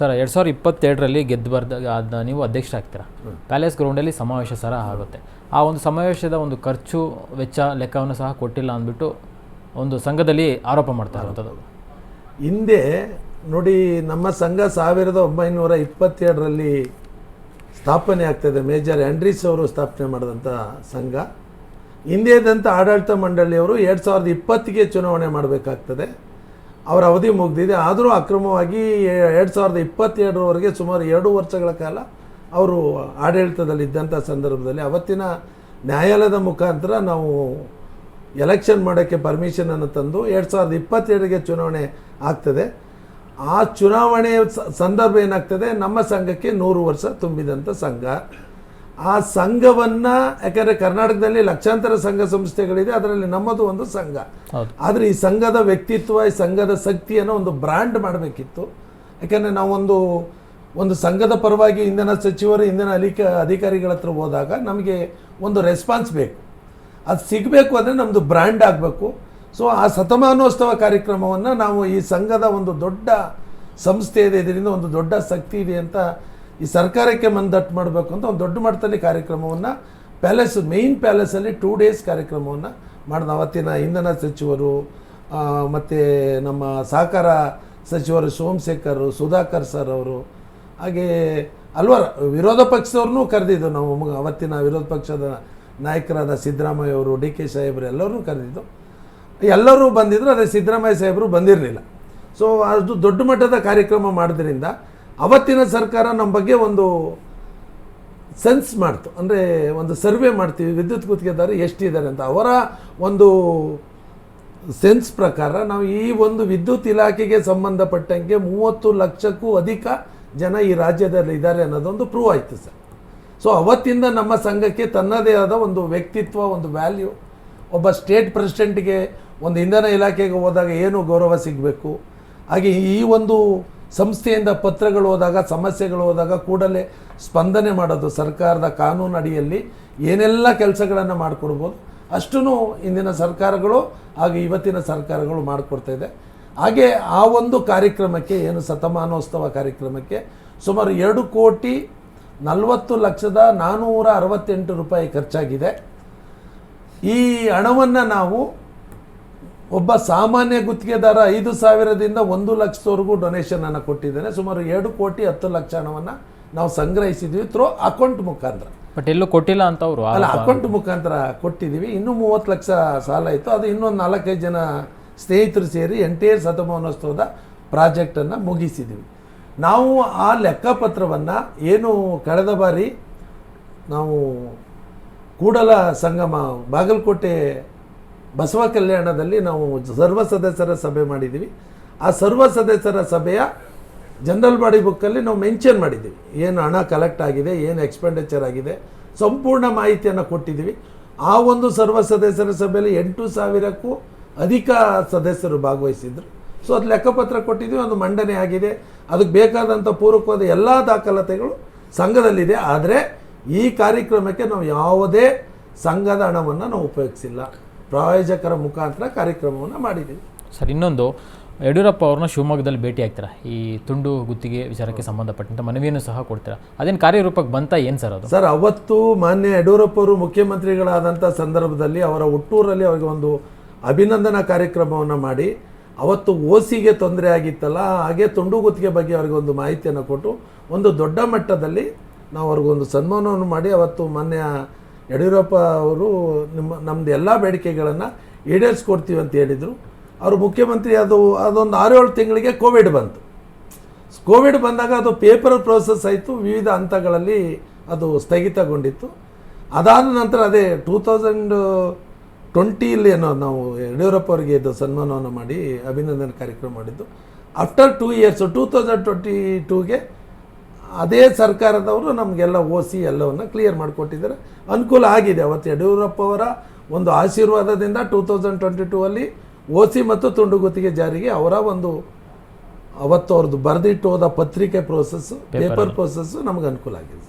Sir ಎರಡು ಸಾವಿರದ ಇಪ್ಪತ್ತೆರಡರಲ್ಲಿ ಗೆದ್ದು ಬರ್ದಾಗ ಅದನ್ನ ನೀವು ಅಧ್ಯಕ್ಷರಾಗ್ತೀರಾ? ಪ್ಯಾಲೇಸ್ ಗ್ರೌಂಡಲ್ಲಿ ಸಮಾವೇಶ ಸರ ಆಗುತ್ತೆ. ಆ ಒಂದು ಸಮಾವೇಶದ ಒಂದು ಖರ್ಚು ವೆಚ್ಚ ಲೆಕ್ಕವನ್ನು ಸಹ ಕೊಟ್ಟಿಲ್ಲ ಅಂದ್ಬಿಟ್ಟು ಒಂದು ಸಂಘದಲ್ಲಿ ಆರೋಪ ಮಾಡ್ತಾ ಇರುವಂಥದ್ದು. ಹಿಂದೆ ನೋಡಿ ನಮ್ಮ ಸಂಘ ಸಾವಿರದ ಒಂಬೈನೂರ ಇಪ್ಪತ್ತೆರಡರಲ್ಲಿ ಸ್ಥಾಪನೆ ಆಗ್ತದೆ ಮೇಜರ್ ಆ್ಯಂಡ್ರೀಸ್ ಅವರು ಸ್ಥಾಪನೆ ಮಾಡಿದಂಥ ಸಂಘ. ಹಿಂದೆ ಇದ್ದಂಥ ಆಡಳಿತ ಮಂಡಳಿಯವರು ಎರಡು ಸಾವಿರದ ಇಪ್ಪತ್ತಿಗೆ ಚುನಾವಣೆ ಮಾಡಬೇಕಾಗ್ತದೆ. ಅವರ ಅವಧಿ ಮುಗಿದಿದೆ. ಆದರೂ ಅಕ್ರಮವಾಗಿ ಎರಡು ಸಾವಿರದ ಇಪ್ಪತ್ತೆರಡರವರೆಗೆ ಸುಮಾರು ಎರಡು ವರ್ಷಗಳ ಕಾಲ ಅವರು ಆಡಳಿತದಲ್ಲಿದ್ದಂಥ ಸಂದರ್ಭದಲ್ಲಿ ಅವತ್ತಿನ ನ್ಯಾಯಾಲಯದ ಮುಖಾಂತರ ನಾವು ಎಲೆಕ್ಷನ್ ಮಾಡೋಕ್ಕೆ ಪರ್ಮಿಷನನ್ನು ತಂದು ಎರಡು ಸಾವಿರದ ಇಪ್ಪತ್ತೆರಡಿಗೆ ಚುನಾವಣೆ ಆಗ್ತದೆ. ಆ ಚುನಾವಣೆ ಸಂದರ್ಭ ಏನಾಗ್ತದೆ? ನಮ್ಮ ಸಂಘಕ್ಕೆ ನೂರು ವರ್ಷ ತುಂಬಿದಂಥ ಸಂಘ. ಆ ಸಂಘವನ್ನು ಯಾಕಂದರೆ ಕರ್ನಾಟಕದಲ್ಲಿ ಲಕ್ಷಾಂತರ ಸಂಘ ಸಂಸ್ಥೆಗಳಿದೆ ಅದರಲ್ಲಿ ನಮ್ಮದು ಒಂದು ಸಂಘ. ಆದರೆ ಈ ಸಂಘದ ವ್ಯಕ್ತಿತ್ವ ಈ ಸಂಘದ ಶಕ್ತಿಯನ್ನು ಒಂದು ಬ್ರ್ಯಾಂಡ್ ಮಾಡಬೇಕಿತ್ತು. ಯಾಕಂದ್ರೆ ನಾವೊಂದು ಒಂದು ಸಂಘದ ಪರವಾಗಿ ಇಂಧನ ಸಚಿವರು ಇಂಧನ ಅಲಿಕ ಅಧಿಕಾರಿಗಳ ಹತ್ರ ಹೋದಾಗ ನಮಗೆ ಒಂದು ರೆಸ್ಪಾನ್ಸ್ ಬೇಕು. ಅದು ಸಿಗಬೇಕು ಅಂದರೆ ನಮ್ಮದು ಬ್ರ್ಯಾಂಡ್ ಆಗಬೇಕು. ಸೊ ಆ ಶತಮಾನೋತ್ಸವ ಕಾರ್ಯಕ್ರಮವನ್ನು ನಾವು ಈ ಸಂಘದ ಒಂದು ದೊಡ್ಡ ಸಂಸ್ಥೆ ಇದೆ ಇದರಿಂದ ಒಂದು ದೊಡ್ಡ ಶಕ್ತಿ ಇದೆ ಅಂತ ಈ ಸರ್ಕಾರಕ್ಕೆ ಮಂದಟ್ಟು ಮಾಡಬೇಕು ಅಂತ ಒಂದು ದೊಡ್ಡ ಮಟ್ಟದಲ್ಲಿ ಕಾರ್ಯಕ್ರಮವನ್ನು ಪ್ಯಾಲೇಸ್ ಮೇಯ್ನ್ ಪ್ಯಾಲೇಸಲ್ಲಿ ಟೂ ಡೇಸ್ ಕಾರ್ಯಕ್ರಮವನ್ನು ಮಾಡಿದ. ಅವತ್ತಿನ ಇಂಧನ ಸಚಿವರು ಮತ್ತು ನಮ್ಮ ಸಹಕಾರ ಸಚಿವರು ಸೋಮಶೇಖರ್, ಸುಧಾಕರ್ ಸರ್ ಅವರು, ಹಾಗೆ ಹಲ್ವಾರು ವಿರೋಧ ಪಕ್ಷದವ್ರನ್ನೂ ಕರೆದಿದ್ದು ನಾವು. ಅವತ್ತಿನ ವಿರೋಧ ಪಕ್ಷದ ನಾಯಕರಾದ ಸಿದ್ದರಾಮಯ್ಯ ಅವರು, ಡಿ ಕೆ ಸಾಹೇಬರು ಎಲ್ಲರೂ ಕರೆದಿದ್ದು. ಎಲ್ಲರೂ ಬಂದಿದ್ದರು ಅದೇ ಸಿದ್ದರಾಮಯ್ಯ ಸಾಹೇಬರು ಬಂದಿರಲಿಲ್ಲ. ಸೊ ಅದು ದೊಡ್ಡ ಮಟ್ಟದ ಕಾರ್ಯಕ್ರಮ ಮಾಡೋದ್ರಿಂದ ಅವತ್ತಿನ ಸರ್ಕಾರ ನಮ್ಮ ಬಗ್ಗೆ ಒಂದು ಸೆನ್ಸ್ ಮಾಡ್ತು. ಅಂದರೆ ಒಂದು ಸರ್ವೆ ಮಾಡ್ತೀವಿ. ವಿದ್ಯುತ್ ಗುತ್ತಿಗೆದಾರರು ಎಷ್ಟಿದ್ದಾರೆ ಅಂತ. ಅವರ ಒಂದು ಸೆನ್ಸ್ ಪ್ರಕಾರ ನಾವು ಈ ಒಂದು ವಿದ್ಯುತ್ ಇಲಾಖೆಗೆ ಸಂಬಂಧಪಟ್ಟಂಗೆ ಮೂವತ್ತು ಲಕ್ಷಕ್ಕೂ ಅಧಿಕ ಜನ ಈ ರಾಜ್ಯದಲ್ಲಿ ಇದ್ದಾರೆ ಅನ್ನೋದೊಂದು ಪ್ರೂವ್ ಆಯಿತು ಸರ್. ಸೊ ಅವತ್ತಿಂದ ನಮ್ಮ ಸಂಘಕ್ಕೆ ತನ್ನದೇ ಆದ ಒಂದು ವ್ಯಕ್ತಿತ್ವ, ಒಂದು ವ್ಯಾಲ್ಯೂ ಒಬ್ಬ ಸ್ಟೇಟ್ ಪ್ರೆಸಿಡೆಂಟ್ಗೆ ಒಂದು ಇಂಧನ ಇಲಾಖೆಗೆ ಹೋದಾಗ ಏನು ಗೌರವ ಸಿಗಬೇಕು? ಹಾಗೆ ಈ ಒಂದು ಸಂಸ್ಥೆಯಿಂದ ಪತ್ರಗಳು ಹೋದಾಗ, ಸಮಸ್ಯೆಗಳು ಹೋದಾಗ ಕೂಡಲೇ ಸ್ಪಂದನೆ ಮಾಡೋದು ಸರ್ಕಾರದ ಕಾನೂನು ಅಡಿಯಲ್ಲಿ ಏನೆಲ್ಲ ಕೆಲಸಗಳನ್ನು ಮಾಡಿಕೊಡ್ಬೋದು ಅಷ್ಟೂ ಇಂದಿನ ಸರ್ಕಾರಗಳು ಹಾಗೂ ಇವತ್ತಿನ ಸರ್ಕಾರಗಳು ಮಾಡಿಕೊಡ್ತಾ ಇದೆ. ಹಾಗೆ ಆ ಒಂದು ಕಾರ್ಯಕ್ರಮಕ್ಕೆ, ಏನು ಶತಮಾನೋತ್ಸವ ಕಾರ್ಯಕ್ರಮಕ್ಕೆ ಸುಮಾರು ಎರಡು ಕೋಟಿ ನಲವತ್ತು ಲಕ್ಷದ ನಾನ್ನೂರ ಅರವತ್ತೆಂಟು ರೂಪಾಯಿ ಖರ್ಚಾಗಿದೆ. ಈ ಹಣವನ್ನು ನಾವು ಒಬ್ಬ ಸಾಮಾನ್ಯ ಗುತ್ತಿಗೆದಾರ ಐದು ಸಾವಿರದಿಂದ ಒಂದು ಲಕ್ಷದವರೆಗೂ ಡೊನೇಷನನ್ನು ಕೊಟ್ಟಿದ್ದೇನೆ. ಸುಮಾರು ಎರಡು ಕೋಟಿ ಹತ್ತು ಲಕ್ಷ ಹಣವನ್ನು ನಾವು ಸಂಗ್ರಹಿಸಿದ್ವಿ ಥ್ರೋ ಅಕೌಂಟ್ ಮುಖಾಂತರ. ಬಟ್ ಎಲ್ಲೂ ಕೊಟ್ಟಿಲ್ಲ ಅಂತ ಅವರು ಅಲ್ಲ ಅಕೌಂಟ್ ಮುಖಾಂತರ ಕೊಟ್ಟಿದ್ದೀವಿ. ಇನ್ನೂ ಮೂವತ್ತು ಲಕ್ಷ ಸಾಲ ಇತ್ತು. ಅದು ಇನ್ನೊಂದು ನಾಲ್ಕೈದು ಜನ ಸ್ನೇಹಿತರು ಸೇರಿ ಎಂಟೈರ್ ಶತಮಾನೋತ್ಸವದ ಪ್ರಾಜೆಕ್ಟನ್ನು ಮುಗಿಸಿದ್ದೀವಿ. ನಾವು ಆ ಲೆಕ್ಕಪತ್ರವನ್ನು ಏನು ಕಳೆದ ಬಾರಿ ನಾವು ಕೂಡಲ ಸಂಗಮ ಬಾಗಲಕೋಟೆ ಬಸವ ಕಲ್ಯಾಣದಲ್ಲಿ ನಾವು ಸರ್ವ ಸದಸ್ಯರ ಸಭೆ ಮಾಡಿದ್ದೀವಿ. ಆ ಸರ್ವ ಸದಸ್ಯರ ಸಭೆಯ ಜನರಲ್ ಬಾಡಿ ಬುಕ್ಕಲ್ಲಿ ನಾವು ಮೆನ್ಷನ್ ಮಾಡಿದ್ದೀವಿ. ಏನು ಹಣ ಕಲೆಕ್ಟ್ ಆಗಿದೆ, ಏನು ಎಕ್ಸ್ಪೆಂಡಿಚರ್ ಆಗಿದೆ, ಸಂಪೂರ್ಣ ಮಾಹಿತಿಯನ್ನು ಕೊಟ್ಟಿದ್ದೀವಿ. ಆ ಒಂದು ಸರ್ವ ಸದಸ್ಯರ ಸಭೆಯಲ್ಲಿ ಎಂಟು ಸಾವಿರಕ್ಕೂ ಅಧಿಕ ಸದಸ್ಯರು ಭಾಗವಹಿಸಿದ್ರು. ಸೊ ಅದು ಲೆಕ್ಕಪತ್ರ ಕೊಟ್ಟಿದ್ದೀವಿ, ಒಂದು ಮಂಡನೆ ಆಗಿದೆ. ಅದಕ್ಕೆ ಬೇಕಾದಂಥ ಪೂರಕವಾದ ಎಲ್ಲ ದಾಖಲಾತಿಗಳು ಸಂಘದಲ್ಲಿದೆ. ಆದರೆ ಈ ಕಾರ್ಯಕ್ರಮಕ್ಕೆ ನಾವು ಯಾವುದೇ ಸಂಘದ ಹಣವನ್ನು ನಾವು ಉಪಯೋಗಿಸಿಲ್ಲ. ಪ್ರಾಯೋಜಕರ ಮುಖಾಂತರ ಕಾರ್ಯಕ್ರಮವನ್ನು ಮಾಡಿದ್ದೀವಿ. ಸರ್ ಇನ್ನೊಂದು ಯಡಿಯೂರಪ್ಪ ಅವ್ರನ್ನ ಶಿವಮೊಗ್ಗದಲ್ಲಿ ಭೇಟಿ ಆಗ್ತೀರಾ? ಈ ತುಂಡು ಗುತ್ತಿಗೆ ವಿಚಾರಕ್ಕೆ ಸಂಬಂಧಪಟ್ಟಂತ ಮನವಿಯನ್ನು ಸಹ ಕೊಡ್ತೀರಾ? ಅದೇನು ಕಾರ್ಯರೂಪಕ್ಕೆ ಬಂತ ಏನು ಸರ್ ಅದು? ಸರ್ ಅವತ್ತು ಮಾನ್ಯ ಯಡಿಯೂರಪ್ಪ ಅವರು ಮುಖ್ಯಮಂತ್ರಿಗಳಾದಂಥ ಸಂದರ್ಭದಲ್ಲಿ ಅವರ ಹುಟ್ಟೂರಲ್ಲಿ ಅವರಿಗೆ ಒಂದು ಅಭಿನಂದನಾ ಕಾರ್ಯಕ್ರಮವನ್ನು ಮಾಡಿ ಅವತ್ತು ಓಸಿಗೆ ತೊಂದರೆ ಆಗಿತ್ತಲ್ಲ ಹಾಗೆ ತುಂಡು ಗುತ್ತಿಗೆ ಬಗ್ಗೆ ಅವರಿಗೆ ಒಂದು ಮಾಹಿತಿಯನ್ನು ಕೊಟ್ಟು ಒಂದು ದೊಡ್ಡ ಮಟ್ಟದಲ್ಲಿ ನಾವು ಅವ್ರಿಗೊಂದು ಸನ್ಮಾನವನ್ನು ಮಾಡಿ ಅವತ್ತು ಮಾನ್ಯ ಯಡಿಯೂರಪ್ಪ ಅವರು ನಿಮ್ಮ ನಮ್ಮದು ಎಲ್ಲ ಬೇಡಿಕೆಗಳನ್ನು ಈಡೇರಿಸ್ಕೊಡ್ತೀವಿ ಅಂತ ಹೇಳಿದರು. ಅವರು ಮುಖ್ಯಮಂತ್ರಿ ಅದು, ಅದೊಂದು ಆರು ಏಳು ತಿಂಗಳಿಗೆ ಕೋವಿಡ್ ಬಂತು. ಕೋವಿಡ್ ಬಂದಾಗ ಅದು ಪೇಪರ್ ಪ್ರೋಸೆಸ್ ಆಯಿತು, ವಿವಿಧ ಹಂತಗಳಲ್ಲಿ ಅದು ಸ್ಥಗಿತಗೊಂಡಿತ್ತು. ಅದಾದ ನಂತರ ಅದೇ ಟೂ ತೌಸಂಡ್ ಟ್ವೆಂಟಿಯಲ್ಲಿ ಏನೋ ನಾವು ಯಡಿಯೂರಪ್ಪ ಅವರಿಗೆ ಇದು ಸನ್ಮಾನವನ್ನು ಮಾಡಿ ಅಭಿನಂದನೆ ಕಾರ್ಯಕ್ರಮ ಮಾಡಿದ್ದು. After two years two thousand twenty ಟೂಗೆ ಅದೇ ಸರ್ಕಾರದವರು ನಮಗೆಲ್ಲ ಓಸಿ ಎಲ್ಲವನ್ನು ಕ್ಲಿಯರ್ ಮಾಡಿಕೊಟ್ಟಿದ್ದಾರೆ. ಅನುಕೂಲ ಆಗಿದೆ. ಅವತ್ತು ಯಡಿಯೂರಪ್ಪ ಅವರ ಒಂದು ಆಶೀರ್ವಾದದಿಂದ ಟೂ ತೌಸಂಡ್ ಟ್ವೆಂಟಿ ಟೂ ಅಲ್ಲಿ ಓಸಿ ಮತ್ತು ತುಂಡು ಗುತ್ತಿಗೆ ಜಾರಿಗೆ ಅವರ ಒಂದು ಅವತ್ತು ಅವ್ರದ್ದು ಬರೆದಿಟ್ಟು ಹೋದ ಪತ್ರಿಕೆ ಪ್ರೋಸೆಸ್ಸು ಪೇಪರ್ ಪ್ರೋಸೆಸ್ಸು ನಮಗೆ ಅನುಕೂಲ ಆಗಿದೆ.